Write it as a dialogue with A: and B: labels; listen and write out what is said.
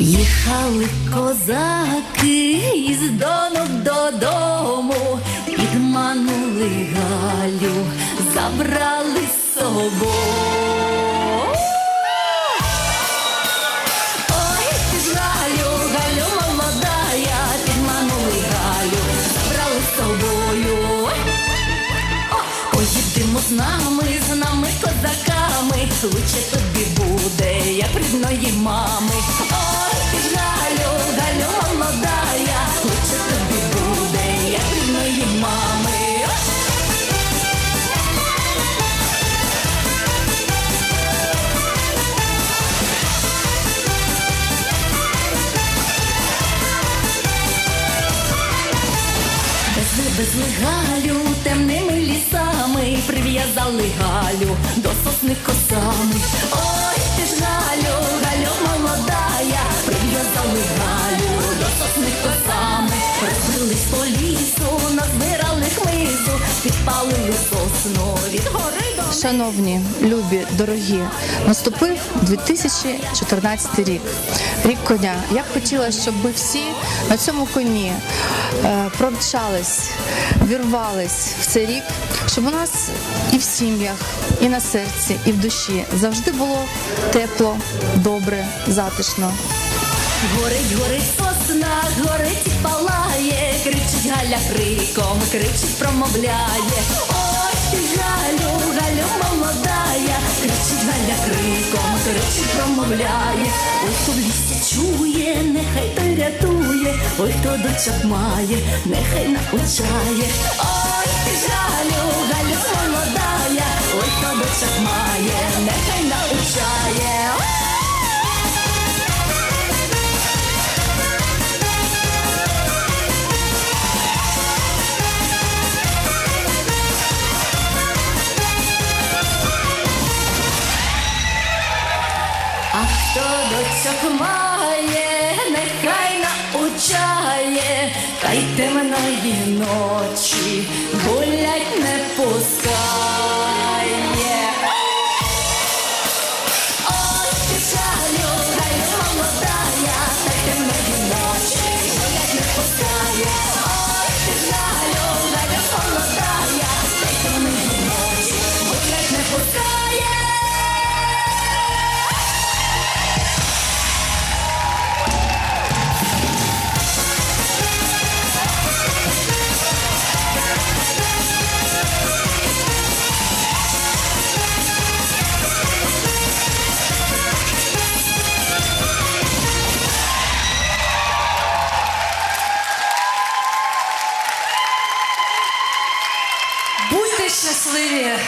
A: Їхали козаки із донок додому, підманули Галю, забрали з собою. Ой, ти Галю, Галю молодая, підманули Галю, забрали з собою. Поїдемо з нами, з нами козаками, лучше тобі буде, як рідної мами. Галю темними лісами, прив'язали Галю до сосни косами. Ой, ти ж Галю, Галю молодая, прив'язали Галю до сосни косами, розбились
B: Шановні, любі, дорогі, наступив 2014 рік, рік коня. Я б хотіла, щоб ви всі на цьому коні е, промчались, вірвались в цей рік, щоб у нас і в сім'ях, і на серці, і в душі завжди було тепло, добре, затишно.
A: Горить, горить сосна, горить палає, кричить Галя криком, кричить, промовляє. Ой, Галю, молодая, кричить Галя криком, кричить, промовляє. Ой, хто в лісі чує, нехай той рятує, ой, хто дочок має, нехай научає. Ой, ти жалю, Галю молодая, ой, хто дочок має, нехай научає. А до цього має, нехай научає, та й темної ночі
C: щасливі!